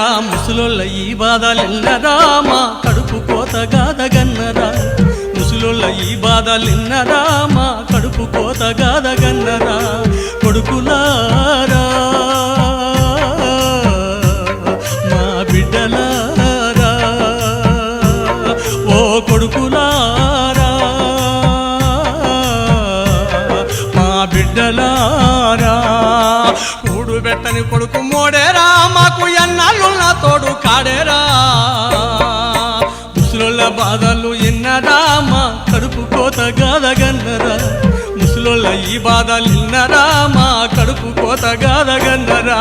ఎన్నరా ముసలోళ్ళ ఈ బాధలెన్నరా మా కడుపు కోత గాదగన్నరా. ముసలోళ్ళ ఈ బాధలెన్నరా మా కడుపు కోత గాదగన్నరా. కొడుకులారా మా బిడ్డలారా. ఓ కొడుకులారా మా బిడ్డలారా. కూడు పెట్టని కొడుకు మోడేరా పాడేరా? ముసలోళ్ళ బాధలు ఎన్నరామా కడుపు కోత గదగన్నరా ముసలోళ్ళ ఈ బాధలు ఎన్నదామా కడుపు కోత గదగన్నరా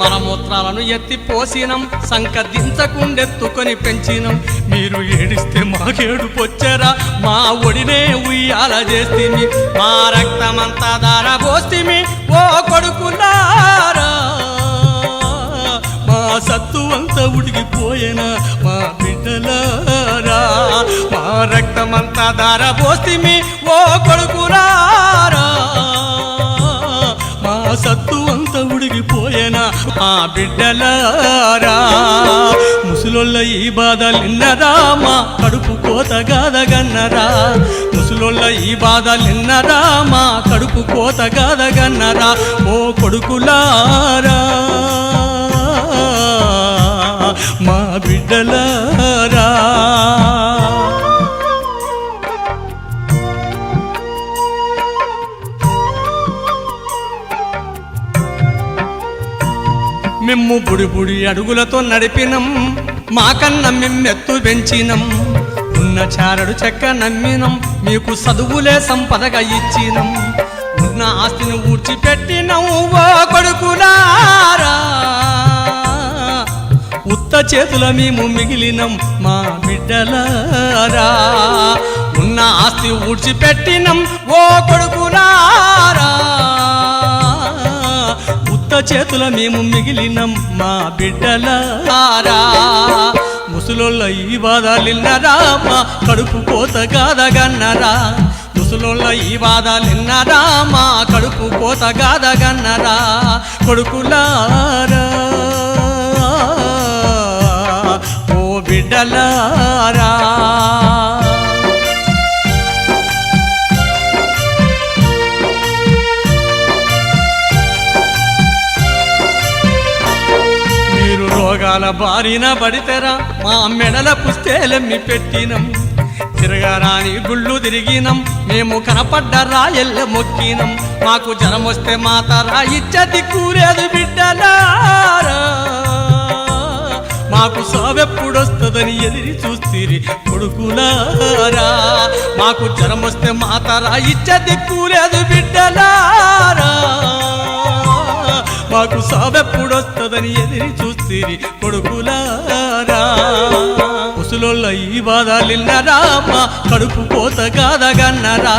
మలమూత్రాలను ఎత్తి పోసినం సంకదించకుండెత్తుకొని పెంచినం. మీరు ఏడిస్తే మాకేడు పొచ్చరా మా ఒడినే ఉయ్యాల చేస్తిమి. మా రక్తమంతా దార పోస్తిమి ఓ కొడుకున్నారా మా సత్తు అంతా ఉడిగిపోయేనా మా బిడ్డలారా. మా రక్తమంతా దార పోస్తిమి ఓ కొడుకులారా. మా సత్తు బిడ్డలారా? ముసలోళ్ళ ఈ బాధలిన్నరా మా కడుపు కోత గదగన్నరా? ముసలోళ్ళ ఈ బాధలిన్నరా మా కడుపు కోత గదగన్నరా? ఓ కొడుకులారా మా బిడ్డలారా మిమ్ము బుడిబుడి అడుగులతో నడిపినం. మాకన్న మిమ్మెత్తు పెంచినం. ఉన్న చారడు చెక్క నమ్మినం. మీకు చదువులే సంపదగా ఇచ్చినం. ఉన్న ఆస్తిని ఊడ్చిపెట్టినం ఓ కొడుకులారా. ఉత్త చేతుల మేము మిగిలినం మా బిడ్డలారా. ఉన్న ఆస్తి ఊడ్చిపెట్టినం ఓ కొడుకులారా. ఉత్త చేతుల మేము మిగిలినం మా బిడ్డలారా ముసలోళ్ళ ఈ బాధలిన్నరా మా కడుపు కోత కాదగన్నరా ముసలోళ్ళ ఈ బాధలిన్నరా మా కడుపు కోత కాదగన్నరా కొడుకులారా. ఓ బిడ్డలారా. రోగాల బారిన పడితేరా మా మెడల పుస్తేలెమ్మి పెట్టినం. తిరగరాని గుళ్ళు తిరిగినం మేము కనపడ్డ రాయల్ల మొక్కినం. మాకు జ్వరం వస్తే మాతరా ఇచ్చతి కూరేదు బిడ్డలారా మాకు సావెప్పుడొస్తుందని ఎదిరి చూస్తిరి కొడుకులారా. మాకు జ్వరం వస్తే మాతరా ఇచ్చతి కూరేదు బిడ్డలా మాకు సావెప్పుడొస్తుందని ఎదిరి చూస్తిరి కొడుకులారా. ముసలోళ్ళ ఈ బాధలిన్నరా మా కడుపు కోత కాదగన్నరా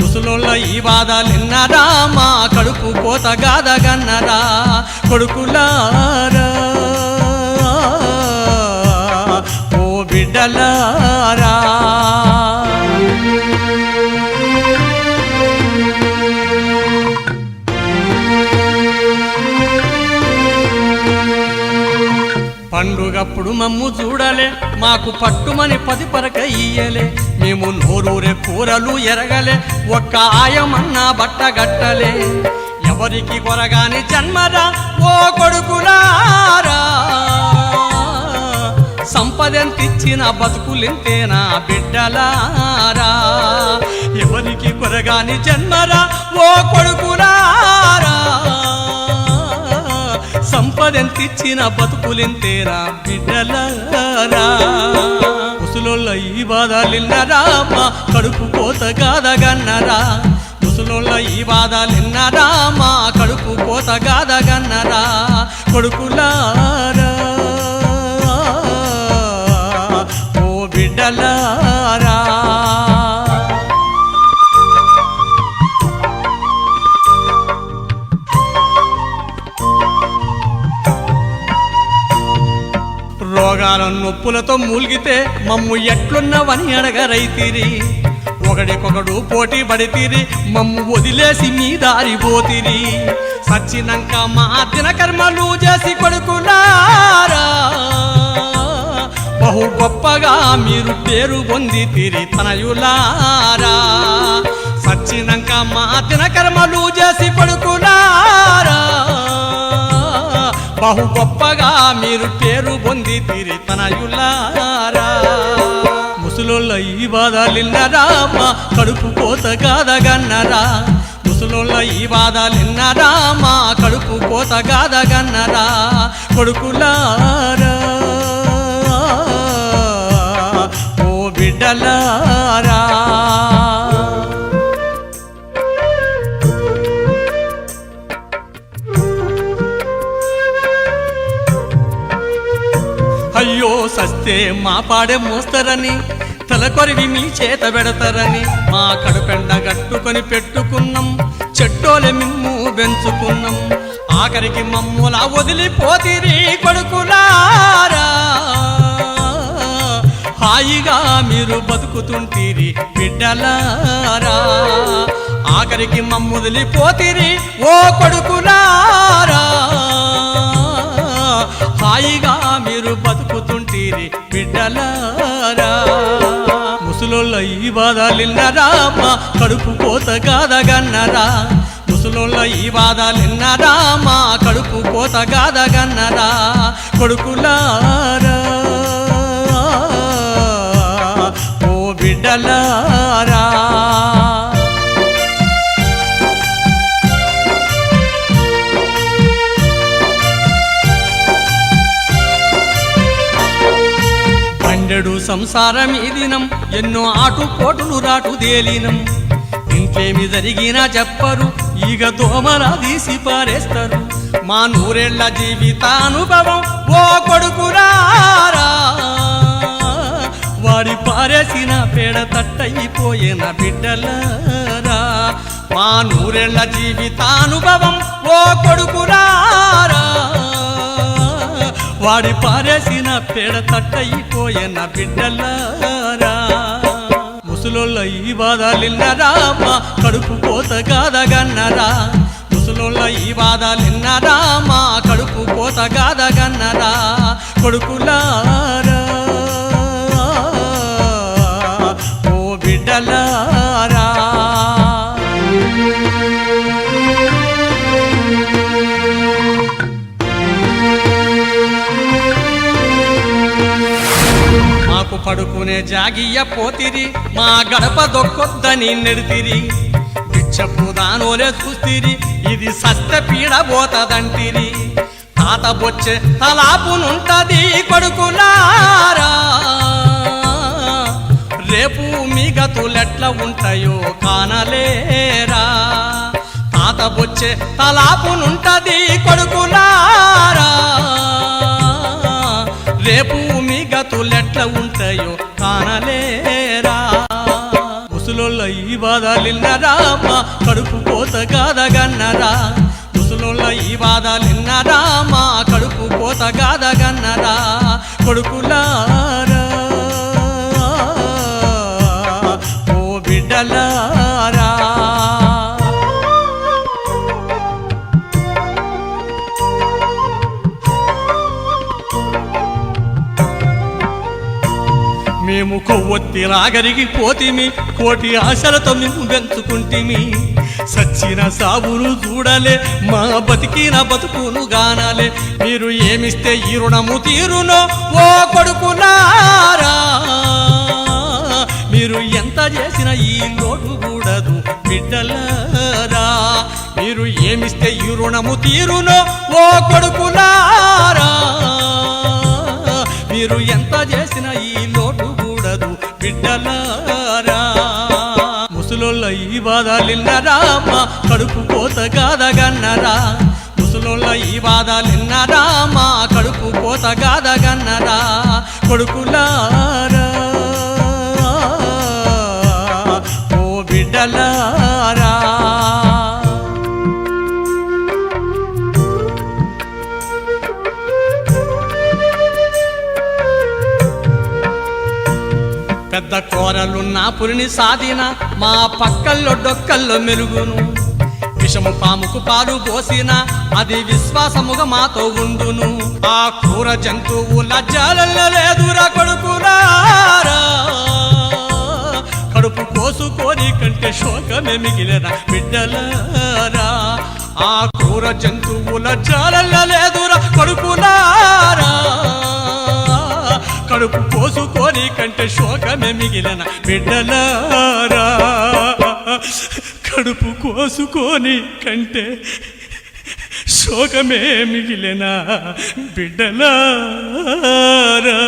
ముసలోళ్ళ ఈ బాధలిన్నరా మా కడుపు కోత కాదగన్నరా కొడుకులారా ఓ బిడ్డలా పండుగప్పుడు మమ్ము చూడలే. మాకు పట్టుమని పది పరక ఇయ్యలే. మేము నోరూరే కూరలు ఎరగలే. ఒక్క ఆయమన్నా బట్ట గట్టలే. ఎవరికి కొరగాని జన్మరా ఓ కొడుకులారా. సంపదెంతిచ్చిన బతుకులింతేనా బిడ్డలారా. ఎవరికి కొరగాని జన్మరా ఓ కొడుకులారా. సంపదెంతిచ్చిన బతుకులింతేరా బిడ్డలారా? ముసలోళ్ళ ఈ బాధలిన్నరా మా కడుపు కోత కాదగన్నరా ముసలోళ్ళ ఈ బాధలిన్నరా మా కడుపు కోత కాదగన్నరా కొడుకులారా? ఓ బిడ్డలారా? రోగాల నొప్పులతో మూలిగితే మమ్ము ఎట్లున్నావని అడగరైతిరి. ఒకడికొకడు పోటీ పడితిరి మమ్ము వదిలేసి మీ దారి పోతిరి. సచ్చినాక మా దిన కర్మలు చేసి కొడుకున్నారా బహు గొప్పగా మీరు పేరు పొందితిరి తనయులారా. సచ్చినాక మా దిన కర్మలు చేసి కొడుకులారా బహు గొప్పగా మీరు పేరు పొంది తీరి తనయులారా. ముసలోళ్ళ ఈ బాధలిన్నరామ కడుపు కోత కాదగన్నరా ముసలోళ్ళ ఈ బాధలిన్నరామ కడుపు కోత కాదగన్నరా కొడుకులారా ఓ బిడ్డలా సస్తే మా పాడే మోస్తారని తలకొరివి మీ చేత పెడతారని మా కడుపెండ గట్టుకొని పెట్టుకున్నాం చెట్టోలే మిమ్ము పెంచుకున్నాం ఆఖరికి మమ్ములా వదిలిపోతిరి కొడుకులారా. హాయిగా మీరు బతుకుతుంటిరి బిడ్డలారా. ఆఖరికి మమ్ముదిలిపోతిరి ఓ కొడుకులారా. హాయిగా మీరు బతుకుతుంటిరి బిడ్డలారా? ముసలోళ్ళ ఈ బాధలిన్నరా మా కడుపు కోత కాదగన్నరా ముసలోళ్ళ ఈ బాధలిన్నరా మా కడుపు కోత కాదగన్నరా కొడుకులారా ఓ బిడ్డలారా? సంసారం ఇదినం ఎన్నో ఆటుపోటులు రాటు తేలినం. ఇంకేమి జరిగినా చెప్పరు ఈగ దోమలా తీసి పారేస్తారు. మా నూరేళ్ళ జీవితానుభవం ఓ కొడుకురారా వాడి పారేసిన పేడ తట్టయిపోయిన బిడ్డలారా. మా నూరేళ్ళ జీవితానుభవం ఓ కొడుకురారా. వాడి పారేసిన పేడ తట్టయిపోయిన బిడ్డలారా. ముసలోళ్ళ ఈ బాధలిన్నరా మా కడుపు కోత కాదగన్నరా ముసలోళ్ళ ఈ బాధలిన్నరా మా కడుపు కోత కాదగన్నరా కొడుకులారా పడుకునే జాగియ్య పోతిరి మా గడప దొక్కొద్దని నెడితిరి. బిచ్చపు చూస్తిరి ఇది సస్త పీడ పోతదంటిరి. తాత బొచ్చే తలాపునుంటది కొడుకులారా. రేపు మీ గతులెట్ల ఉంటాయో కానలేరా. తాత బొచ్చే తలాపునుంటది కొడుకులారా. రేపు మీ గతులెట్ల ఉంటాయో కానలేరా? ముసలోళ్ళ ఈ బాధలిన్నరా మా కడుపు కోత కాదగన్నరా ముసలోళ్ళ ఈ బాధలిన్నరా మా కడుపు కోత కాదగన్నరా కొడుకులారా? ఓ బిడ్డలా మేము కొవ్వొత్తి నాగరికి పోతిమి కోటి ఆశలతో మేము పెంచుకుంటిమి సచ్చిన సాబును చూడలే మా బతికిన బతుకును గానాలే. మీరు ఏమిస్తే ఈ రుణము తీరునో ఓ కొడుకులారా మీరు ఎంత చేసిన ఈ లోటు కూడదు బిడ్డలారా. మీరు ఏమిస్తే ఈ రుణము తీరునో ఓ కొడుకులారా మీరు ఎంత చేసిన ఈ బిడ్డలారా? ముసలోళ్ళ ఈ బాధలిన్నరా మా కడుపు కోత కాదగన్నరా ముసలోళ్ళ ఈ బాధలిన్నరా మా కడుపు కోత కాదగన్నరా కొడుకులారా ఓ బిడ్డలారా కూరలున్న పురిని సాధిన మా పక్కల్లో డొక్కల్లో మెరుగును. విషము పాముకు పాలు పోసిన అది విశ్వాసముగా మాతో ఉండును. ఆ కూర జంతువుల జాలల్ల లేదురా కొడుకునారా కడుపు కోసుకొని కంటే శోకమే మిగిలిన బిడ్డలారా. ఆ కూర జంతువుల జాలల్ల లేదురా కొడుకునారా కడుపు కోసుకొని కంటే శోకమే మిగిలిన బిడ్డలారా. కడుపు కోసుకొని కంటే శోకమే మిగిలిన బిడ్డలారా.